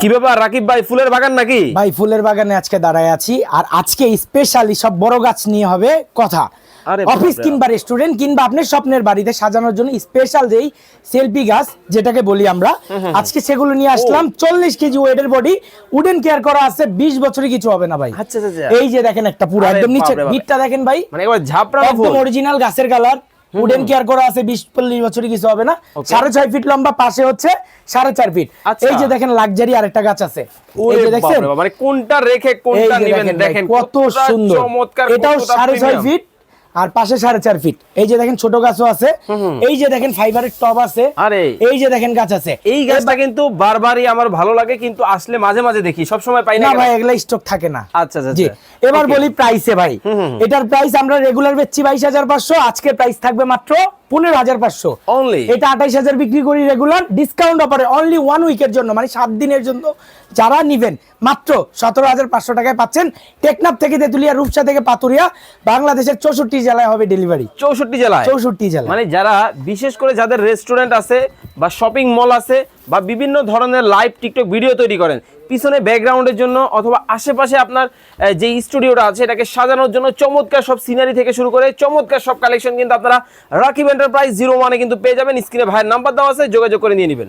কি ব্যাপার রাকিব ভাই ফুলের বাগান নাকি? ভাই ফুলের বাগানে আজকে দাঁড়ায় আছি আর আজকে স্পেশালি সব বড় গাছ নিয়ে হবে কথা। অফিস কিংবা রেস্টুরেন্ট কিংবা আপনার স্বপ্নের বাড়িতে সাজানোর জন্য স্পেশাল যেই সেলফি গাছ যেটাকে বলি আমরা আজকে সেগুলো নিয়ে আসলাম চল্লিশ কেজি ওয়েটের বডি উডেন কেয়ার করা আছে বিশ বছরে কিছু হবে না ভাই। আচ্ছা, আচ্ছা, আচ্ছা। এই যে দেখেন একটা পুরো একদম নিচে। বিটটা দেখেন ভাই মানে ঝাপড়া একদম অরিজিনাল গাছের কালার উডেন কেয়ার করা আছে বিশ পল্লিশ বছরে কিছু হবে না। সাড়ে ছয় ফিট লম্বা পাশে হচ্ছে সাড়ে চার ফিট আচ্ছা। এই যে দেখেন লাক্সারি আরেকটা গাছ আছে। মানে কোনটা রেখে কোনটা নেবেন? দেখেন কত সুন্দর। এটাও সাড়ে ছয় ফিট আর পাশে সাড়ে চার ফিট এই যে দেখেন ছোট গাছও আছে এই যে দেখেন ফাইবারের টব আছে আরে। এই যে দেখেন গাছ আছে। এই গাছটা কিন্তু বারবারই আমার ভালো লাগে কিন্তু আসলে মাঝে মাঝে দেখি সব সময় পাই না ভাই এগুলা স্টক থাকে না। আচ্ছা আচ্ছা জি আচ্ছা। এবার বলি প্রাইসে ভাই। এটার প্রাইস আমরা রেগুলার বেচছি বাইশ হাজার পাঁচশো আজকের প্রাইস থাকবে মাত্র পনেরো হাজার পাঁচশো। অনলি এটা আঠাইশ হাজার বিক্রি করি রেগুলার ডিসকাউন্ট অফারে অনলি ওয়ান উইকের জন্য মানে সাত দিনের জন্য যারা নিবেন মাত্র সতেরো হাজার পাঁচশো টাকায় পাচ্ছেন টেকনাফ থেকে তেতুলিয়া রূপসা থেকে পাতুরিয়া বাংলাদেশের চৌষট্টি জেলায় হবে ডেলিভারি চৌষট্টি জেলায়? চৌষট্টি জেলা মানে যারা বিশেষ করে যাদের রেস্টুরেন্ট আছে বা শপিং মল আছে বা বিভিন্ন ধরনের লাইভ টিকটক ভিডিও তৈরি করেন পিছনে ব্যাকগ্রাউন্ডের জন্য অথবা আশেপাশে আপনার যে স্টুডিওটা আছে এটাকে সাজানোর জন্য চমৎকার সব সিনারি থেকে শুরু করে চমৎকার সব কালেকশন কিন্তু আপনারা রাকিব এন্টারপ্রাইজ জিরো ওয়ানে কিন্তু পেয়ে যাবেন। স্ক্রিনে ভাইয়ের নাম্বার দেওয়া আছে যোগাযোগ করে নিয়ে নেবেন।